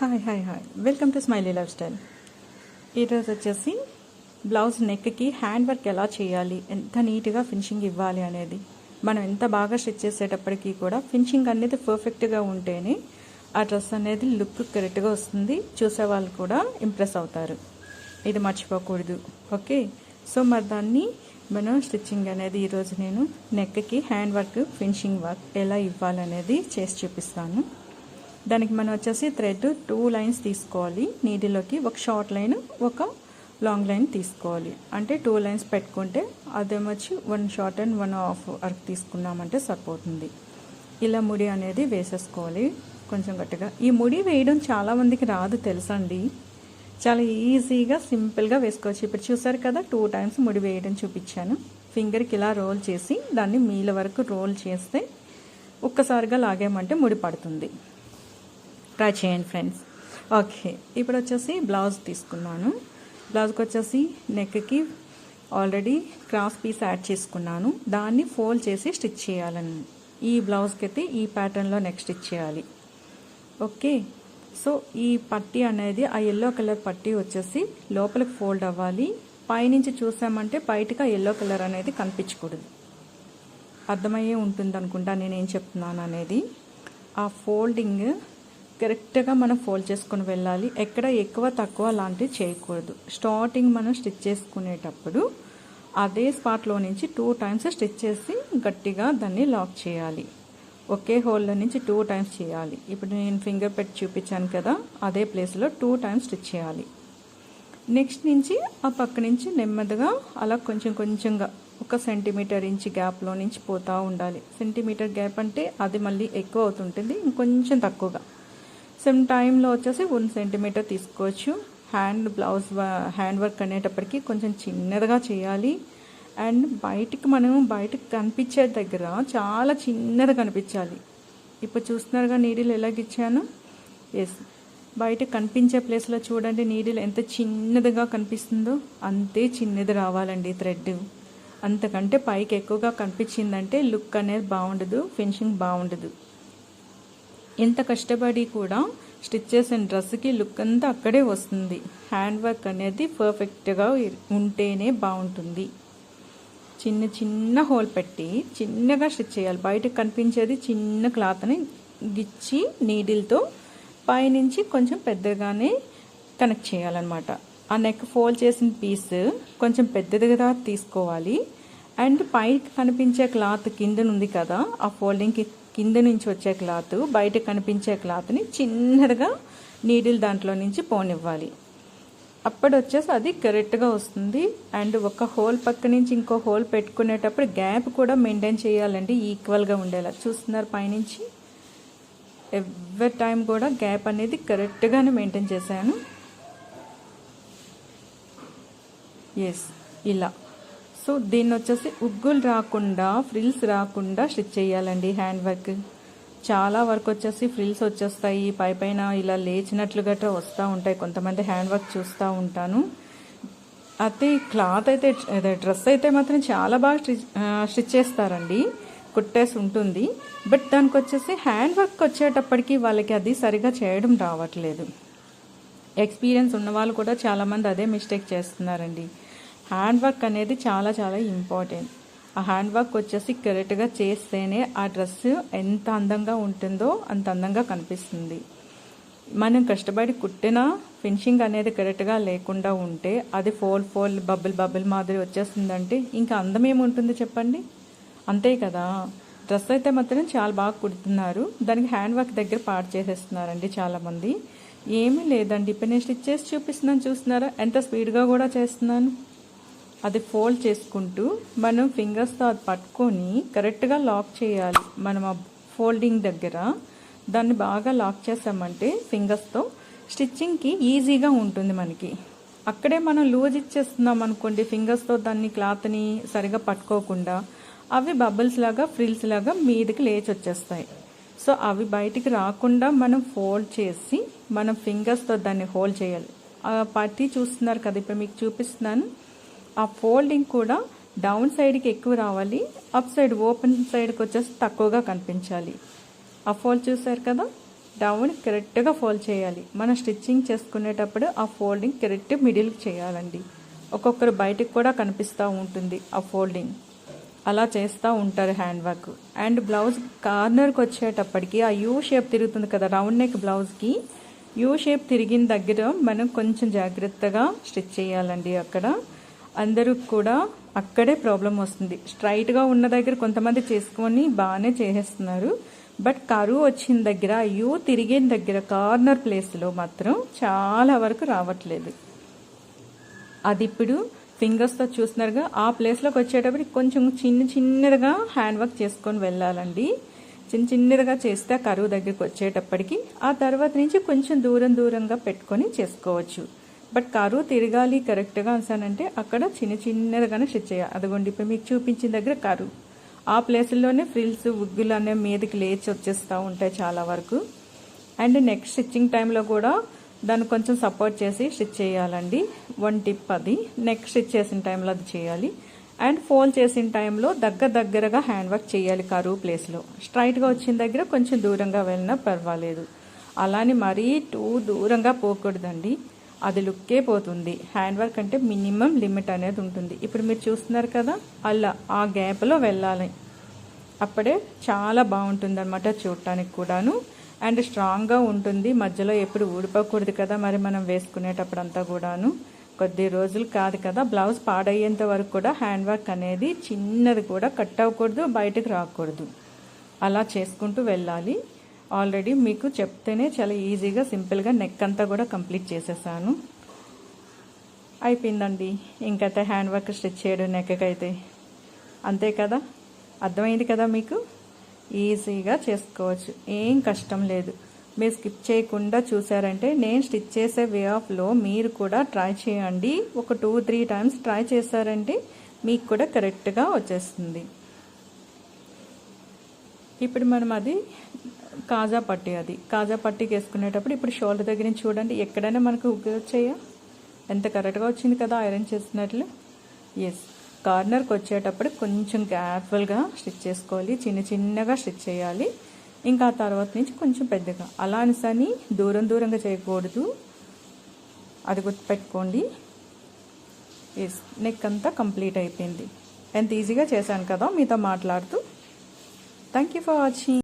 Hi hi hi. Welcome to smiley lifestyle ఈరోజు వచ్చేసి blouse నెక్కి హ్యాండ్ వర్క్ ఎలా చేయాలి? ఎంత నీట్గా ఫినిషింగ్ ఇవ్వాలి అనేది. మనం ఎంత బాగా స్టిచ్ చేసేటప్పటికీ కూడా ఫినిషింగ్ అనేది పర్ఫెక్ట్గా ఉంటేనే ఆ డ్రెస్ అనేది లుక్ కరెక్ట్గా వస్తుంది. చూసే వాళ్ళు కూడా ఇంప్రెస్ అవుతారు. ఇది మర్చిపోకూడదు. ఓకే? సో మరి దాన్ని మనం స్టిచ్చింగ్ అనేది ఈరోజు నేను నెక్కి హ్యాండ్ వర్క్ ఫినిషింగ్ వర్క్ ఎలా ఇవ్వాలనేది చేసి చూపిస్తాను. దానికి మనం వచ్చేసి థ్రెడ్ టూ లైన్స్ తీసుకోవాలి. నీడిలోకి ఒక షార్ట్ లైన్ ఒక లాంగ్ లైన్ తీసుకోవాలి. అంటే టూ లైన్స్ పెట్టుకుంటే అదేమొచ్చి one short and one half work తీసుకున్నామంటే సరిపోతుంది. ఇలా ముడి అనేది వేసేసుకోవాలి. కొంచెం గట్టిగా. ఈ ముడి వేయడం చాలామందికి రాదు తెలుసండి. చాలా ఈజీగా సింపుల్గా వేసుకోవచ్చు. ఇప్పుడు చూసారు కదా టూ టైమ్స్ ముడి వేయడం చూపించాను. ఫింగర్కి ఇలా రోల్ చేసి దాన్ని మీల వరకు రోల్ చేస్తే ఒక్కసారిగా లాగామంటే ముడి పడుతుంది. ట్రై చేయండి ఫ్రెండ్స్. ఓకే ఇప్పుడు వచ్చేసి బ్లౌజ్ తీసుకున్నాను. బ్లౌజ్కి వచ్చేసి నెక్కి ఆల్రెడీ క్రాస్ పీస్ యాడ్ చేసుకున్నాను. దాన్ని ఫోల్డ్ చేసి స్టిచ్ చేయాలని. ఈ బ్లౌజ్కి అయితే ఈ ప్యాటర్న్లో నెక్స్ట్ స్టిచ్ చేయాలి. ఓకే సో ఈ పట్టీ అనేది ఆ ఎల్లో కలర్ పట్టీ వచ్చేసి లోపలికి ఫోల్డ్ అవ్వాలి. పైనుంచి చూసామంటే బయటకు ఆ ఎల్లో కలర్ అనేది కనిపించకూడదు. అర్థమయ్యే ఉంటుంది అనుకుంటా నేనేం చెప్తున్నాను అనేది ఆ ఫోల్డింగ్ కరెక్ట్గా మనం ఫోల్డ్ చేసుకుని వెళ్ళాలి. ఎక్కడ ఎక్కువ తక్కువ లాంటివి చేయకూడదు. స్టార్టింగ్ మనం స్టిచ్ చేసుకునేటప్పుడు అదే స్పాట్లో నుంచి టూ టైమ్స్ స్టిచ్ చేసి గట్టిగా దాన్ని లాక్ చేయాలి. ఒకే హోల్లో నుంచి టూ టైమ్స్ చేయాలి. ఇప్పుడు నేను ఫింగర్ పెట్టి చూపించాను కదా అదే ప్లేస్లో టూ టైమ్స్ స్టిచ్ చేయాలి. నెక్స్ట్ నుంచి ఆ పక్క నుంచి నెమ్మదిగా అలా కొంచెం కొంచెంగా ఒక సెంటీమీటర్ ఇంచ్ గ్యాప్లో నుంచి పోతూ ఉండాలి. సెంటీమీటర్ గ్యాప్ అంటే అది మళ్ళీ ఎక్కువ అవుతుంటుంది ఇంకొంచెం తక్కువగా. సేమ్ టైంలో వచ్చేసి వన్ సెంటీమీటర్ తీసుకోవచ్చు. హ్యాండ్ బ్లౌజ్ హ్యాండ్ వర్క్ అనేటప్పటికి కొంచెం చిన్నదిగా చేయాలి. అండ్ బయటికి మనం బయటకు కనిపించే దగ్గర చాలా చిన్నది కనిపించాలి. ఇప్పుడు చూస్తున్నారుగా నీడిల్ ఎలాగిచ్చాను ఎస్ బయట కనిపించే ప్లేస్లో చూడండి నీడిల్ ఎంత చిన్నదిగా కనిపిస్తుందో. అంతే చిన్నది రావాలండి థ్రెడ్ అంతకంటే పైకి ఎక్కువగా కనిపించిందంటే లుక్ అనేది బాగుండదు ఫినిషింగ్ బాగుండదు. ఎంత కష్టపడి కూడా స్టిచ్ చేసిన డ్రెస్కి లుక్ అంతా అక్కడే వస్తుంది. హ్యాండ్ వర్క్ అనేది పర్ఫెక్ట్గా ఉంటేనే బాగుంటుంది. చిన్న చిన్న హోల్ పెట్టి చిన్నగా స్టిచ్ చేయాలి. బయటకు కనిపించేది చిన్న క్లాత్ని గిచ్చి నీడిల్తో పైనుంచి కొంచెం పెద్దగానే కనెక్ట్ చేయాలన్నమాట. ఆ నెక్ ఫోల్డ్ చేసిన పీస్ కొంచెం పెద్దదిగా తీసుకోవాలి. అండ్ పైకి కనిపించే క్లాత్ కింద ఉంది కదా ఆ ఫోల్డింగ్కి కింద నుంచి వచ్చే క్లాత్ బయట కనిపించే క్లాత్ని చిన్నగా నీడిల్ దాంట్లో నుంచి పోనివ్వాలి. అప్పుడు వచ్చేసి అది కరెక్ట్గా వస్తుంది. అండ్ ఒక హోల్ పక్క నుంచి ఇంకో హోల్ పెట్టుకునేటప్పుడు గ్యాప్ కూడా మెయింటైన్ చేయాలండి ఈక్వల్గా ఉండేలా. చూస్తున్నారు పైనుంచి. ఎవ్రీ టైం కూడా గ్యాప్ అనేది కరెక్ట్గానే మెయింటైన్ చేశాను. ఎస్ ఇలా. సో దీన్ని వచ్చేసి ఉగ్గులు రాకుండా ఫ్రిల్స్ రాకుండా స్టిచ్ చేయాలండి హ్యాండ్ వర్క్ చాలా వర్క్ వచ్చేసి ఫ్రిల్స్ వచ్చేస్తాయి. పై పైన ఇలా లేచినట్లు గట్రా వస్తూ ఉంటాయి. కొంతమంది హ్యాండ్ వర్క్ చూస్తూ ఉంటాను. అయితే క్లాత్ అయితే డ్రెస్ అయితే మాత్రం చాలా బాగా స్టిచ్ స్టిచ్ చేస్తారండి. కుట్టేసి ఉంటుంది. బట్ దానికి వచ్చేసి హ్యాండ్ వర్క్ వచ్చేటప్పటికి వాళ్ళకి అది సరిగా చేయడం రావట్లేదు. ఎక్స్పీరియన్స్ ఉన్న వాళ్ళు కూడా చాలామంది అదే మిస్టేక్ చేస్తున్నారండి. హ్యాండ్ వర్క్ అనేది చాలా చాలా ఇంపార్టెంట్. ఆ హ్యాండ్ వర్క్ వచ్చేసి కరెక్ట్గా చేస్తేనే ఆ డ్రెస్ ఎంత అందంగా ఉంటుందో అంత అందంగా కనిపిస్తుంది. మనం కష్టపడి కుట్టిన ఫినిషింగ్ అనేది కరెక్ట్గా లేకుండా ఉంటే అది ఫోల్ ఫోల్ బబుల్ బబుల్ మాదిరి వచ్చేస్తుందంటే ఇంకా అందం ఏముంటుంది చెప్పండి? అంతే కదా. డ్రెస్ అయితే మాత్రం చాలా బాగా కుడుతున్నారు. దానికి హ్యాండ్ వర్క్ దగ్గర పాడు చేసేస్తున్నారండి చాలామంది. ఏమీ లేదండి. ఇప్పుడు నేను స్టిచ్ చేసి చూపిస్తున్నాను చూస్తున్నారా? ఎంత స్పీడ్గా కూడా చేస్తున్నాను. అది ఫోల్డ్ చేసుకుంటూ మనం ఫింగర్స్తో అది పట్టుకొని కరెక్ట్గా లాక్ చేయాలి. మనం ఆ ఫోల్డింగ్ దగ్గర దాన్ని బాగా లాక్ చేసామంటే ఫింగర్స్తో స్టిచ్చింగ్కి ఈజీగా ఉంటుంది మనకి. అక్కడే మనం లూజ్ ఇచ్చేస్తున్నాం అనుకోండి ఫింగర్స్తో దాన్ని క్లాత్ని సరిగా పట్టుకోకుండా అవి బబుల్స్ లాగా ఫ్రిల్స్ లాగా మీదకి లేచి వచ్చేస్తాయి. సో అవి బయటికి రాకుండా మనం ఫోల్డ్ చేసి మనం ఫింగర్స్తో దాన్ని హోల్డ్ చేయాలి. ఆ పట్టి చూస్తున్నారు కదా ఇప్పుడు మీకు చూపిస్తున్నాను. ఆ ఫోల్డింగ్ కూడా డౌన్ సైడ్కి ఎక్కువ రావాలి అప్ సైడ్ ఓపెన్ సైడ్కి వచ్చేసి తక్కువగా కనిపించాలి. ఆ ఫోల్డ్ చూసారు కదా? డౌన్ కరెక్ట్గా ఫోల్డ్ చేయాలి. మనం స్టిచ్చింగ్ చేసుకునేటప్పుడు ఆ ఫోల్డింగ్ కరెక్ట్ మిడిల్కి చేయాలండి. ఒక్కొక్కరు బయటికి కూడా కనిపిస్తూ ఉంటుంది ఆ ఫోల్డింగ్. అలా చేస్తూ ఉంటారు హ్యాండ్ వర్క్. అండ్ బ్లౌజ్ కార్నర్కి వచ్చేటప్పటికి ఆ యూ షేప్ తిరుగుతుంది కదా రౌండ్ నెక్ బ్లౌజ్కి. యూ షేప్ తిరిగిన దగ్గర మనం కొంచెం జాగ్రత్తగా స్టిచ్ చేయాలండి అక్కడ. అందరూ కూడా అక్కడే ప్రాబ్లం వస్తుంది. స్ట్రైట్గా ఉన్న దగ్గర కొంతమంది చేసుకొని బాగానే చేసేస్తున్నారు. బట్ కరువు వచ్చిన దగ్గర అయ్యో తిరిగిన దగ్గర కార్నర్ ప్లేస్లో మాత్రం చాలా వరకు రావట్లేదు. అది ఇప్పుడు ఫింగర్స్తో చూస్తున్నారుగా ఆ ప్లేస్లోకి వచ్చేటప్పటికి కొంచెం చిన్న చిన్నదిగా హ్యాండ్ వర్క్ చేసుకొని వెళ్ళాలండి. చిన్న చిన్నదిగా చేస్తే ఆ కరువు దగ్గరికి వచ్చేటప్పటికి ఆ తర్వాత నుంచి కొంచెం దూరం దూరంగా పెట్టుకొని చేసుకోవచ్చు. బట్ కారు తిరగాలి కరెక్ట్గా అనిసానంటే అక్కడ చిన్న చిన్నదిగానే స్టిచ్ చేయాలి అదిగోండి ఇప్పుడు మీకు చూపించిన దగ్గర కారు. ఆ ప్లేసుల్లోనే ఫ్రిల్స్ ఉగ్గులు అనే మీదకి లేచి వచ్చేస్తూ ఉంటాయి చాలా వరకు. అండ్ నెక్స్ట్ స్టిచ్చింగ్ టైంలో కూడా దాన్ని కొంచెం సపోర్ట్ చేసి స్టిచ్ చేయాలండి. వన్ టిప్ అది. నెక్స్ట్ స్టిచ్ చేసిన టైంలో అది చేయాలి. అండ్ ఫోల్డ్ చేసిన టైంలో దగ్గర దగ్గరగా హ్యాండ్ వర్క్ చేయాలి కరువు ప్లేస్లో. స్ట్రైట్గా వచ్చిన దగ్గర కొంచెం దూరంగా వెళ్ళినా పర్వాలేదు. అలానే మరీ టూ దూరంగా పోకూడదండి. అది లుక్కే పోతుంది. హ్యాండ్ వర్క్ అంటే మినిమం లిమిట్ అనేది ఉంటుంది. ఇప్పుడు మీరు చూస్తున్నారు కదా అలా ఆ గ్యాప్లో వెళ్ళాలి. అప్పుడే చాలా బాగుంటుంది అనమాట చూడటానికి కూడాను. అండ్ స్ట్రాంగ్గా ఉంటుంది. మధ్యలో ఎప్పుడు ఊడిపోకూడదు కదా మరి మనం వేసుకునేటప్పుడు అంతా కూడాను. కొద్ది రోజులు కాదు కదా బ్లౌజ్ పాడయ్యేంత వరకు కూడా హ్యాండ్ వర్క్ అనేది చిన్నది కూడా కట్ అవ్వకూడదు బయటకు రాకూడదు. అలా చేసుకుంటూ వెళ్ళాలి. ఆల్రెడీ మీకు చెప్తేనే చాలా ఈజీగా సింపుల్గా నెక్ అంతా కూడా కంప్లీట్ చేసేసాను. అయిపోయిందండి. ఇంకైతే హ్యాండ్ వర్క్ స్టిచ్ చేయడం నెక్కకైతే అంతే కదా? అర్థమైంది కదా మీకు? ఈజీగా చేసుకోవచ్చు. ఏం కష్టం లేదు. మీరు స్కిప్ చేయకుండా చూసారంటే నేను స్టిచ్ చేసే వే ఆఫ్లో మీరు కూడా ట్రై చేయండి. ఒక టూ త్రీ టైమ్స్ ట్రై చేశారంటే మీకు కూడా కరెక్ట్గా వచ్చేస్తుంది. ఇప్పుడు మనం అది కాజా పట్టి అది. కాజా పట్టికి వేసుకునేటప్పుడు ఇప్పుడు షోల్డర్ దగ్గర నుంచి చూడండి ఎక్కడైనా మనకు వచ్చాయా? ఎంత కరెక్ట్గా వచ్చింది కదా ఐరన్ చేసినట్లు ఎస్ కార్నర్కి వచ్చేటప్పుడు కొంచెం కేర్ఫుల్గా స్టిచ్ చేసుకోవాలి చిన్న చిన్నగా స్టిచ్ చేయాలి. ఇంకా ఆ తర్వాత నుంచి కొంచెం పెద్దగా. అలా అనిసని దూరం దూరంగా చేయకూడదు. అది గుర్తుపెట్టుకోండి. ఎస్ నెక్ అంతా కంప్లీట్ అయిపోయింది. ఎంత ఈజీగా చేశాను కదా మీతో మాట్లాడుతూ. Thank you for watching